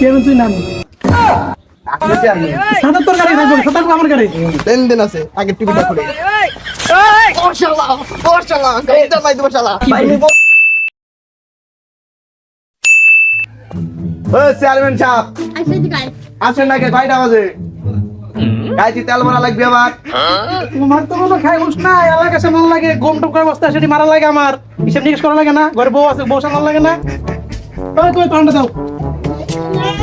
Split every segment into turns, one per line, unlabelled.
Chairman তুই নাম। তোর গাড়ি থাকবে আমার গাড়ি।
লেনদেন আছে আগে টিভিটা খুলে। ও শালা গাড়িটা নাই দেবো শালা ও চেয়ারম্যান সাহেব।
ঠিক আছে
আসেন নাকি কয়টা বাজে? গাড়িতে তেল লাগবে আবার।
তোমার তো কোনো খাই বুঝ না এলাকা সামনে লাগে গম টুক করে বস্তা সেটি মারা লাগে আমার। হিসেব নিকেশ করা লাগে না ঘরে বউ আছে বউ সামনে লাগে না। তুমি পান্ডা দাও।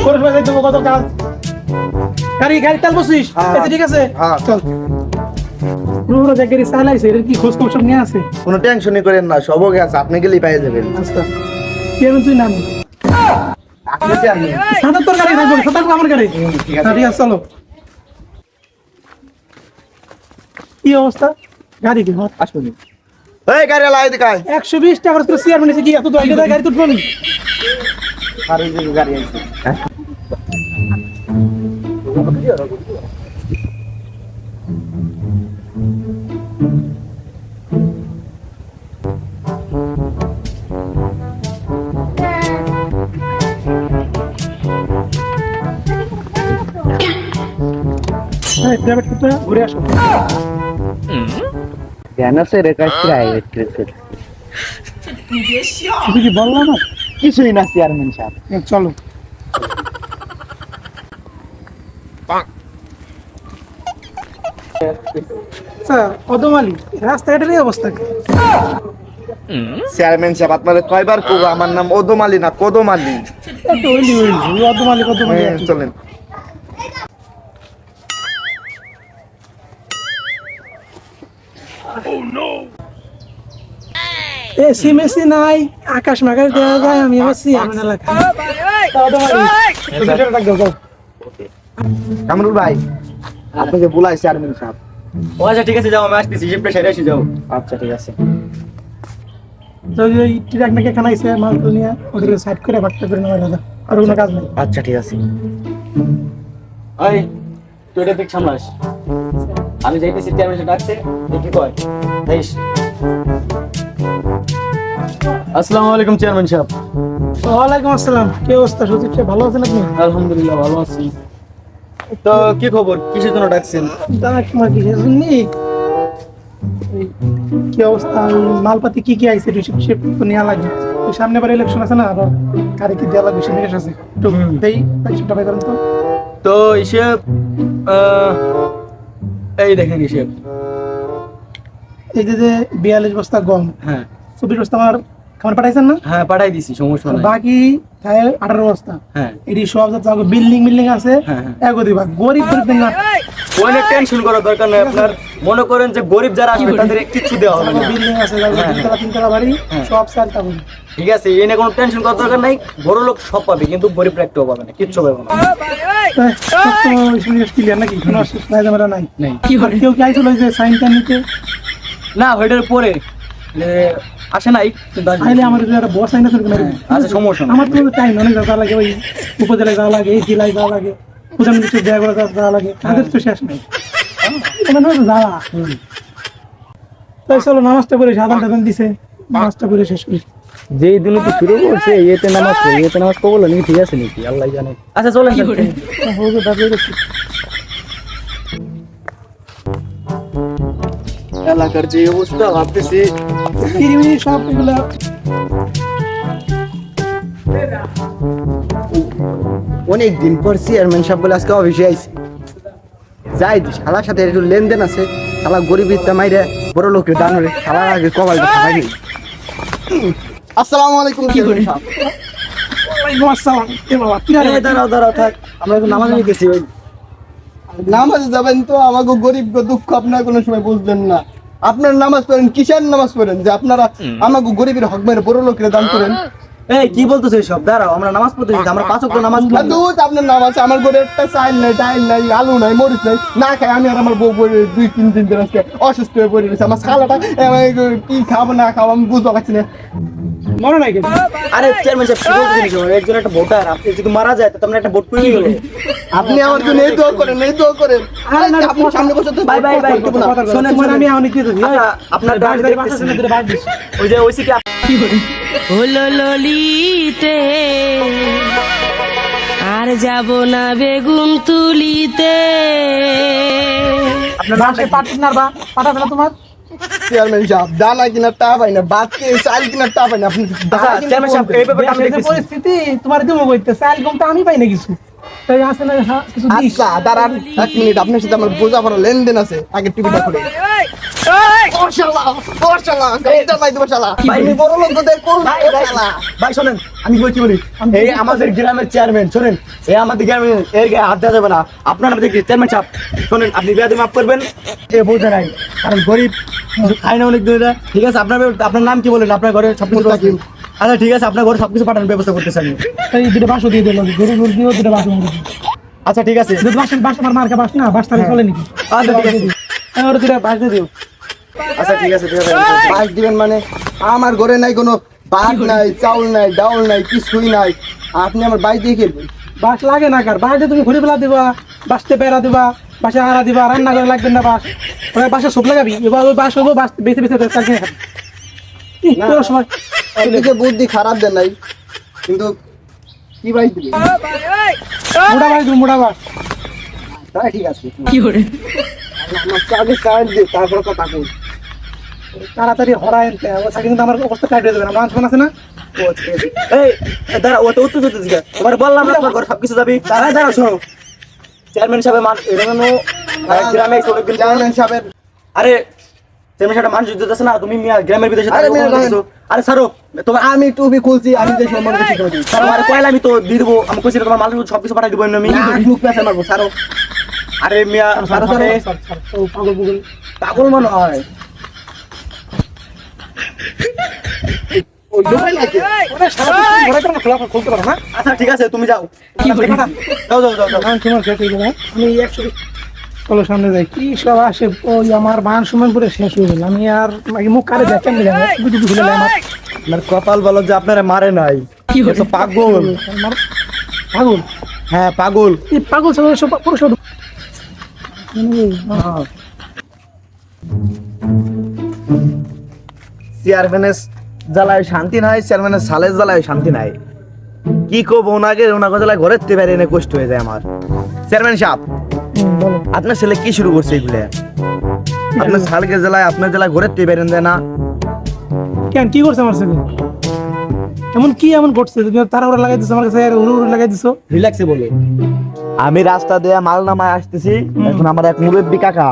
ফেলে দেবো কত কাজ। গাড়ি গাড়ি তেল বসিস?
হ্যাঁ।
ঠিক আছে?
হ্যাঁ।
চল। রুহরা যে চালাইছে এর কি খোঁজ খবর নিয়ে আছে?
কোনো টেনশনই করেন না সব ওকে আপনি গেলেই যাবেন
আচ্ছা। চেয়ারম্যান তুই নাম?
আপনি
তোর গাড়ি থাকবে সাতার আমার গাড়ি।
ঠিক আছে।
ঠিক আছে চলো। কি অবস্থা? গাড়ি কি
এই গাড়ি লাই
চেয়ারম্যান এসে কি এত টাকা গাড়ি তুলবো নি।
আর ওই গাড়ি আছে।
প্রাইভেট করতে ঘুরে আসো
জ্ঞান আছে রে কাজ প্রাইভেট
তুই কি বললাম না?
কিছুই না চেয়ারম্যান সাহেব।
চলো। স্যার অদমালি রাস্তাঘাটের এই অবস্থা কি?
চেয়ারম্যান সাহেব আপনার কয়বার কব আমার নাম ওদম আলী না কদম আলী
একটু ওইলি ওইলি ওই অদমালি অদমালি
হ্যাঁ, চলেন
এসি মেসি নাই আকাশ মাকাশ দেওয়া যায় আমি।
কামরুল ভাই আপনাকে বলাই চেয়ারম্যান সাহেব।
ও আচ্ছা ঠিক আছে যাও আমি আসতেছি শিফটে সেরে এসে যাও।
আচ্ছা ঠিক আছে।
যদি ওই ট্রাক নাকি এখানে মাল তো নিয়ে ওদের সাইড করে ভাগটা করে নেওয়া আর কোনো কাজ নেই।
আচ্ছা ঠিক আছে।
ওই তুই এটা দিক সামলাস। আমি যাইতেছি চেয়ারম্যান ডাকছে দেখি কয় যাইস। আসসালামু আলাইকুম চেয়ারম্যান সাহেব।
ওয়ালাইকুম আসসালাম কি অবস্থা সাহেব ভালো আছেন আপনি?
আলহামদুলিল্লাহ ভালো আছি। তো কি খবর? কিসের জন্য ডাকছেন?
তোমার কি শুননি কি অবস্থা? মালপাতি কি কি আইছে? রিসিপ তো নেওয়া লাগে সামনে বার ইলেকশন আছে না? আবার কারে কি দেওয়া লাগবে? সেদিকে আছে একটু দেই হিসেবটা বাই করেন তো।
তো হিসেব এই দেখেন হিসেব
এই যে যে বিয়াল্লিশ বস্তা গম
হ্যাঁ।
চব্বিশ বস্তা আমার খাবার পাঠাইছেন না?
হ্যাঁ পাঠাই দিছি সমস্যা নাই।
বাকি তাই আঠারো বস্তা
হ্যাঁ।
এটি সব যত বিল্ডিং বিল্ডিং আছে।
হ্যাঁ, হ্যাঁ।
এগো দিবা গরিব গরিব না।
কোনো টেনশন করার দরকার নেই আপনার। মনে করেন যে গরিব যারা আসবে তাদের কিছু দেওয়া হবে না।
বিল্ডিং আছে
হ্যাঁ।
তিনতলা তিনতলা বাড়ি। সব সাল তাবো
ঠিক আছে এনে কোনো টেনশন করার দরকার নাই। বড় লোক সব পাবে কিন্তু গরিবরা একটাও পাবে না কিচ্ছু পাবে না।
নাকি? কোনো নাই কেউ কি আইছিল যে সাইনটা নিতে?
না ওইটার পরে। আসে নাই।
তাহলে আমার একটা বস আইনা শুরু করে
আচ্ছা সমস্যা
আমার তো টাইম অনেক যাওয়া লাগে ওই উপজেলায় যাওয়া লাগে এই জেলায় যাওয়া লাগে করে যাওয়া লাগে তাদের তো শেষ নেই। যাওয়া। তাই চলো নামাজটা করে সাধারণ টাধান দিছে নামাজটা করে শেষ করি।
যে দিন তো শুরু করছে ইয়েতে নামাজ পড়ি ইয়েতে নামাজ কবল নাকি ঠিক আছে নাকি? আল্লাহ জানে। আচ্ছা চলেন
এলাকার যে অবস্থা ভাবতেছি
কিরিমিরি সব এগুলা
অনেক দিন পর চেয়ারম্যান সাহেব বলে আজকে অফিসে আইছি। যাই শালার সাথে একটু লেনদেন আছে শালা গরিব ইত্যা মাইরে বড় লোকের শালার আগে আসসালামু আলাইকুম
ওয়ালাইকুম আসসালাম। এ বাবা কি রে
দাঁড়াও দাঁড়াও থাক। আমরা নামাজ নিতেছি ওই
নামাজ যাবেন তো আমাকে গরিব দুঃখ আপনার কোনো সময় বুঝলেন না। আপনার নামাজ পড়েন কিসের নামাজ পড়েন? যে আপনারা আমাকে গরিবের হক মেরে বড় লোকের দান করেন।
এই কি বলতেছে সব দাঁড়াও আমরা নামাজ পড়তে এসেছি, আমরা পাঁচ ওয়াক্ত নামাজ পড়ি।
দুধ আপনার নামাজ আমার ঘরে একটা চাইল নাই ডাইল নাই আলু নাই মরিচ নাই। না খাই আমি আর আমার বউ দুই তিন দিন ধরে আজকে অসুস্থ হয়ে পড়ে গেছে আমার শালাটা কি খাব না খাব আমি বুঝতে পারছি না।
মনে নাই
আরে চেয়ারম্যান সাহেব কি বলতেছেন একজন একটা ভোটার আপনি যদি মারা যায় তো আমরা একটা ভোট করে গেল
আপনি আমার জন্য এই দোয়া করেন এই দোয়া করেন।
আরে না,
আপনি সামনে বসে তো
বাই, বাই, বাই,
করতে হবে না।
কথা
শোনেন,
শোনেন। আমি অনেক দিয়ে দিই
আপনার
বাস
গাড়ি
গাড়ি বাস
দেখতেছি।
আছে না বাস দিস
ওই যে ওই সিটি
হলো ললিতে আর
আর যাব না বেগুন তুলিতে।
আপনার পাঠাবে না তোমার?
চেয়ারম্যান সাহেব দানা কিনা টা পাই না খেয়ে চাল কিনা টা পাই না আপনি দানা
আচ্ছা, চেয়ারম্যান সাহেব, এই ব্যাপারটা আমি
দেশের পরিস্থিতি তোমার দেবো কইতে চাল কম তো আমি পাই না কিছু। তাই আছে না কিছু
আচ্ছা দাঁড়ান এক মিনিট আপনার সাথে আমার বোঝা পড়া লেনদেন আছে। আগে টিভিটা খুলে।
আমাদের গ্রামের চেয়ারম্যান শোনেন এই আমাদের গ্রামের এর গায়ে হাত দেওয়া যাবে না। আপনার আমাদের চেয়ারম্যান সাহেব? শোনেন আপনি বিয়াদি মাফ করবেন? এ বোঝা নাই কারণ গরিব কিছু খায় না অনেক দিন ঠিক আছে আপনার আপনার নাম কি বলেন আপনার ঘরে সবকিছু
মুস্তাকিম।
আচ্ছা ঠিক আছে আপনার ঘরে সবকিছু পাঠানোর ব্যবস্থা করতেছি আমি।
তাই দুটো বাসও দিয়ে দিল গরু গরু দিও দুটো বাসও
আচ্ছা ঠিক আছে।
দুটো বাস বাস আমার মার্কা বাস না বাস তাহলে চলে নাকি?
আচ্ছা ঠিক আছে।
হ্যাঁ, ওরা দুটো বাস দিয়ে দিও।
আচ্ছা ঠিক আছে ঠিক আছে।
বাস দিবেন মানে আমার ঘরে নাই কোনো ভাত নাই চাউল নাই ডাউল নাই কিছুই নাই। আপনি আমার বাইক দিয়ে খেলবেন।
বাস লাগে না কার? বাস তুমি ঘুরে বেলা দিবা বাসতে বেড়া দিবা। বাসে হারা দিবা রান্না করে লাগবে না বাস। ওরা বাসে সব লাগাবি এবার ওই বাস হব বাস বেঁচে বেঁচে খাবি ই, সময়।
এদিকে বুদ্ধি খারাপ দেন নাই কিন্তু কি বাইক দিবে?
মোটা বাস দিবো মোটা বাস
তাই ঠিক আছে।
কি করে?
তারপর কথা কই।
তাড়াতাড়ি থাকে কিন্তু আমার অবস্থা টাইট হয়ে যাবে না। মান শোন আছে না?
ও ঠিক আছে
এই দাঁড়া ও তো উত্তর দিতে দিকে তোমার বললাম না সবকিছু যাবি। দাঁড়া দাঁড়া শোনো। চেয়ারম্যান সাহেব মান এটা কেন গ্রামে
চেয়ারম্যান সাহেবের
আরে চেয়ারম্যান সাহেব মানুষ যুদ্ধ না তুমি মিয়া গ্রামের বিদেশে
আরে মিয়া,
আরে সারো তোমার
আমি টুপি খুলছি আমি করে দিই
কয়লা তো দিয়ে দেবো আমি কইছি তোমার মাল সবকিছু পাঠাই দেবো আমি
মুখ পেছে মারবো সারো
আরে মিয়া সারো সারো
পাগল পাগল।
পাগল মনে হয়
ও লোকাই লাগে
ওরে সারা দিন ঘোরা করে না, খোলা খুলতে পারো না
আচ্ছা ঠিক আছে তুমি যাও। যাও যাও যাও যাও।
মান সম্মান শেষ হয়ে গেল আমি একশো চলো সামনে যাই। কি সব আসে? ওই আমার মান সম্মান পুরো শেষ হয়ে গেল। আমি আর মুখ কারে দেখেন দিলাম টুপি টুপি আমার
কপাল বলো যে আপনারা মারে নাই।
কি
তো পাগল।
পাগল?
হ্যাঁ পাগল।
এই পাগল সব সব পুরো সব
চেয়ারম্যানের জ্বালায় শান্তি নাই চেয়ারম্যানের সালের জ্বালায় শান্তি নাই। কি করব ওনাকে ওনাকে জ্বালায় ঘরের তে বেরিয়ে এনে কষ্ট হয়ে যায় আমার। চেয়ারম্যান সাহেব আপনার ছেলে কি শুরু করছে এগুলো? আপনার সালকে জেলায় আপনার জেলায় ঘরের তে বেরিয়ে দেয় না।
কেন কি করছে আমার ছেলে? এমন কি এমন করছে? তুমি তারা ওরা লাগাই দিছো আমার কাছে উড়ে উড়ে লাগাই দিছো
রিল্যাক্সে বলো।
আমি রাস্তা দিয়ে মাল নামায় আসতেছি এখন আমার এক মুরব্বী কাকা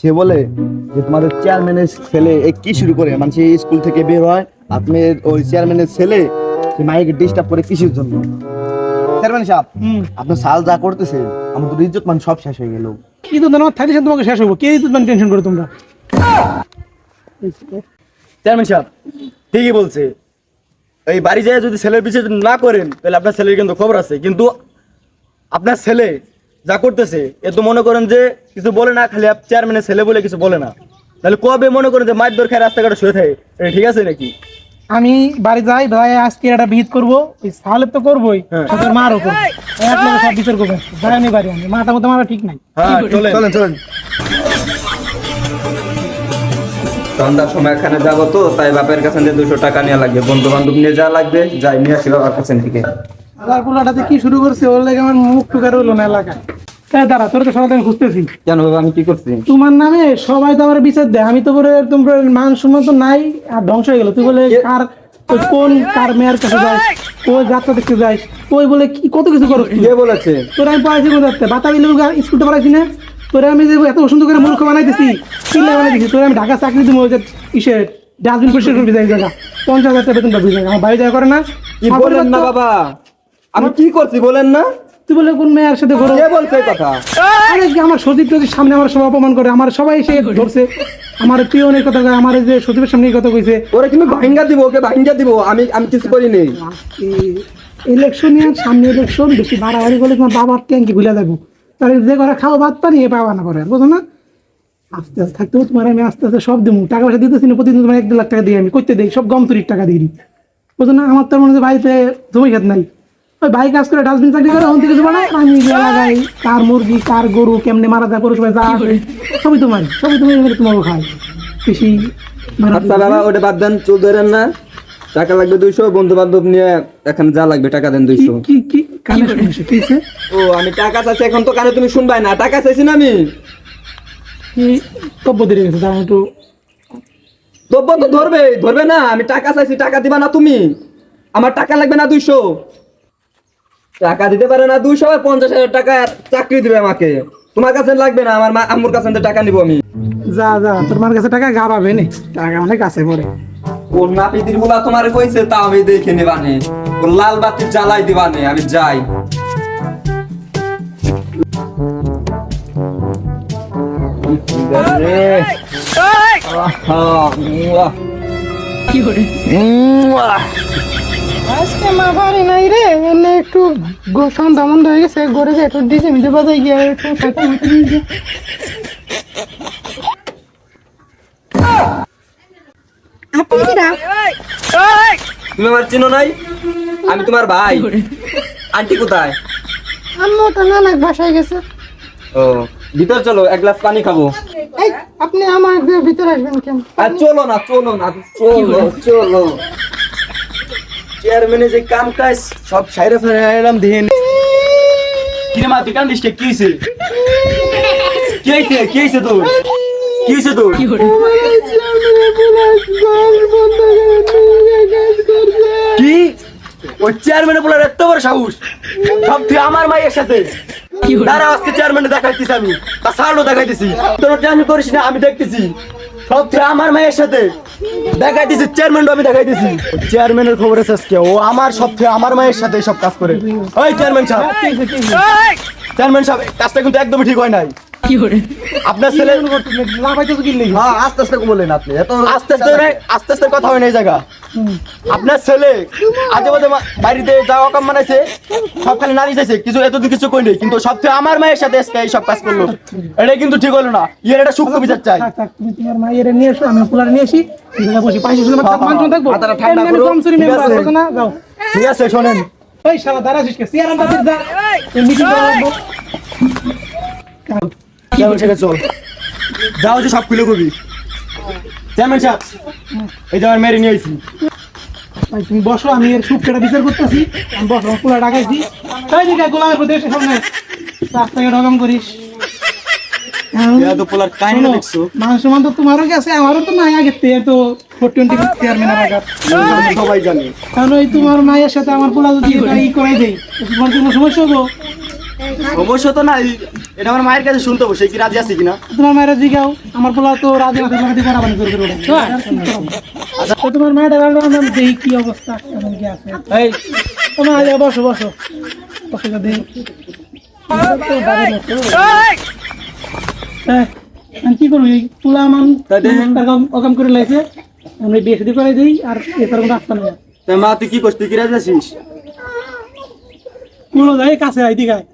সে বলে যে তোমাদের চেয়ারম্যানের ছেলে এ কি শুরু করে? মানে স্কুল থেকে বের হয় আপনি ওই চেয়ারম্যানের ছেলে মাইকে ডিস্টার্ব করে কিসের জন্য। চেয়ারম্যান সাহেব সাল যা করতেছে আমার তো ইজ্জত মান সব শেষ হয়ে গেল।
কি তো আমার থাকলে তোমাকে শেষ হব কে তো টেনশন করো তোমরা?
চেয়ারম্যান সাহেব ঠিকই বলছে। এই বাড়ি যায় যদি ছেলের পিছিয়ে যদি না করেন তাহলে আপনার ছেলের কিন্তু খবর আছে। কিন্তু আপনার ছেলে যা করতেছে এ তো মনে করেন যে কিছু বলে না খালি চেয়ারম্যানের ছেলে বলে কিছু বলে না। তাহলে কবে মনে করেন যে মাছ দর খায় রাস্তাঘাটে শুয়ে থাকে? এটা ঠিক আছে নাকি?
আমি বাড়ি যাই ভাই আজকে একটা বিহিত করব। ওই সালে তো করবোই
হ্যাঁ।
সাথে মারও করব এক লোক সব বিচার করব। যাই আমি বাড়ি আমি মাথা মতো মারা ঠিক নাই।
হ্যাঁ
চলেন। চলেন
সন্ধ্যার সময় এখানে যাব তো তাই বাপের কাছে যে দুশো টাকা নেওয়া লাগবে। বন্ধু বান্ধব নিয়ে যাওয়া লাগবে। যাই নিয়ে আসি বাবার কাছে থেকে।
কি শুরু করছে ওর লাগে আমার মুখ টুকার হলো না এলাকায়। দাঁড়া তোর তো সবাই খুঁজতেছি।
কেন বাবা আমি কি করছি?
তোমার নামে সবাই তো আমার বিচার দেয়। আমি তো তোমার মান সম্মান তো নাই আর ধ্বংস হয়ে গেল। তুই বলে কার কোন কার মেয়ের কাছে যাস? কই যাত্রা দেখতে যাস? কই বলে কি কত কিছু করো?
কে বলেছে?
তোর আমি পড়াইছি কোন যাচ্ছে বাতাবি লোক স্কুলতে পড়াইছি না? তোরে আমি যে এত সুন্দর করে মূর্খ বানাইতেছি তোরে আমি ঢাকা চাকরি দিব ইসে ডাস্টবিন পরিষ্কার করবি যাই জায়গা। পঞ্চাশ হাজার টাকা বেতন পাবি আমার বাড়ি যাওয়া করে না।
কি বলেন না বাবা? আমি কি করছি বলেন না।
তুই বলে কোন মেয়ের সাথে ঘোরো?
কে বলছে এই কথা?
আরে কি আমার সামনে সব অপমান করে আমার সবাই এসে ধরছে। আমার পিয়নের কথা কয় আমার যে সচিবের সামনে এই কথা কইছে।
ওরা কিন্তু ভাঙ্গা দিব ওকে ভাঙ্গা দিব আমি আমি কিছু করিনি
ইলেকশন ইয়ার সামনে ইলেকশন বেশি বাড়াবাড়ি করলে তোমার বাবার ট্যাঙ্কি ভুলে যাব। তাহলে যে করে খাও ভাত পানি এ পাওয়া না করে বুঝো না? আস্তে আস্তে থাকতেও তোমার আমি আস্তে আস্তে সব দেবো টাকা পয়সা দিতেছি না প্রতিদিন তোমার এক লাখ টাকা দিই আমি করতে দিই সব গম তুরির টাকা দিই। বুঝো না? আমার তো মনে হচ্ছে বাড়িতে জমি খেত নাই। ওই ভাই কাজ করে ডাস্টবিন চাকরি করে ওখান থেকে কিছু বানায় আমি গিয়ে লাগাই। কার মুরগি কার গরু কেমনে মারা পৌরসভায় যা সবই তোমার সবই তুমি খাই বেশি
আচ্ছা বাবা ওটা বাদ দেন চুল ধরেন না। টাকা লাগবে দুইশো বন্ধু বান্ধব নিয়ে এখানে যা লাগবে টাকা দেন দুইশো।
কি কি কানে শুনছি ঠিক
ও আমি টাকা চাইছি এখন তো কানে তুমি শুনবাই না। টাকা চাইছি না আমি।
কি? তব্য দিয়ে গেছে তার একটু
দ্রব্য তো ধরবে ধরবে না। আমি টাকা চাইছি টাকা দিবা না তুমি। আমার টাকা লাগবে না দুইশো। টাকা দিতে পারে না দুইশো আর পঞ্চাশ হাজার টাকা চাকরি দিবে আমাকে তোমার কাছে লাগবে না আমার মা আম্মুর কাছে টাকা নিবো আমি
যা যা তোমার কাছে টাকা গাবাবে নে টাকা অনেক আছে পরে
কোন নাপিতিরগুলা তোমার কইছে তা আমি দেখে নেবানে লাল বাতি জ্বালাই দিবানে আমি যাই
আজকে মা বাড়ি নাই রে এনে একটু গো- সন্ধ্যা মন্দ হয়ে গেছে ঘরে যে একটু ডিজে মিজে বাজাই গিয়ে একটু নিয়ে গিয়ে।
তুমি আমার চিনো নাই? আমি তোমার ভাই। আন্টি কোথায়?
আম্মু তো নানাক বাসায় গেছে।
ও ভিতর চলো এক গ্লাস পানি খাব।
এই আপনি আমার ভিতরে আসবেন কেন?
আর চলো না চলো না চলো চলো।
চেয়ারম্যানে যে কাম কাজ সব সাইরে ফেরে এলাম দিন কিরে মা দোকান দিস কি? হইছে? কি হইছে? কি হইছে তোর? কি হইছে তোর? কি ওই চেয়ারম্যানে বলার এত বড় সাহস। সব তুই আমার মায়ের সাথে। দাঁড়া আজকে চেয়ারম্যানে দেখাইতেছি আমি। তা সারও দেখাইতেছি। তোর টেনশন করিস না আমি দেখতেছি। সব তুই আমার মায়ের সাথে। দেখাইতেছি চেয়ারম্যানও আমি দেখাইতেছি। চেয়ারম্যানের খবর আছে আজকে ও আমার সব আমার মায়ের সাথে সব কাজ করে। ওই চেয়ারম্যান সাহেব। চেয়ারম্যান সাহেব কাজটা কিন্তু একদমই ঠিক হয় নাই। আপনার ছেলে
লাভাইতে তো কিনলি
হ্যাঁ আস্তে আস্তে বললেন আপনি। এত
আস্তে আস্তে আস্তে আস্তে কথা হয় না এই জায়গা। আপনার ছেলে আজে বাজে বাড়িতে যাওয়া কাম বানাইছে সব খালি নারী চাইছে। কিছু এতদিন কিছু কই কিন্তু সব থেকে আমার মায়ের সাথে এই সব কাজ করল। এটা কিন্তু ঠিক হলো না। ইয়ের একটা সূক্ষ্ম বিচার চাই।
তুমি তোমার মায়ের নিয়ে এসো আমি পোলারে নিয়ে আসি। বসি পাইছি শুনে মান থাকব।
ঠান্ডা করো,
না যাও।
ঠিক আছে শোনেন।
এই শালা দাঁড়া আছিস কে? যা। এই মিটিং করা লাগবো।
চেয়ারম্যান সাহেব চল। যে সব খুলে কবি। চেয়ারম্যান সাহেব এই মেরে নিয়ে আইছি।
তুমি বসো আমি এর সুখটা বিচার করতেছি। আমি বসো পোলা ডাকাইছি। তাই দিকে গোলামের প্রতি এসে সামনে রাস্তাকে রকম করিস।
দেখছ।
মানুষ সমান তো তোমারও গেছে আমারও তো নাই থেকে তো ফোর টোয়েন্টি চেয়ারম্যান
সবাই জানি।
কারণ ওই তোমার মায়ের সাথে আমার পোলা যদি ই করাই দেই তোমার কোনো সমস্যা হব
সমস্যা তো নাই। এটা আমার মায়ের কাছে শুনতে কি রাজি আছে কিনা?
তোমার মায়ের জিগাও আমার পোলা তো রাজি না থাকলে করা বানি করে করে আচ্ছা তো তোমার মায়ের আমি দেখি কি অবস্থা? কেমন কি আছে?
এই।
তোমার আগে বসো বসো। বসো যদি আমি কি করব? এই তুলা অকাম করে লাইছে আমি বিয়ে শাদী করে দিই আর এটার কোনো রাস্তা নেই।
মা তুই কি করছিস? তুই কি রাজি আছিস?
কুলো যাই কাছে আই দিঘায়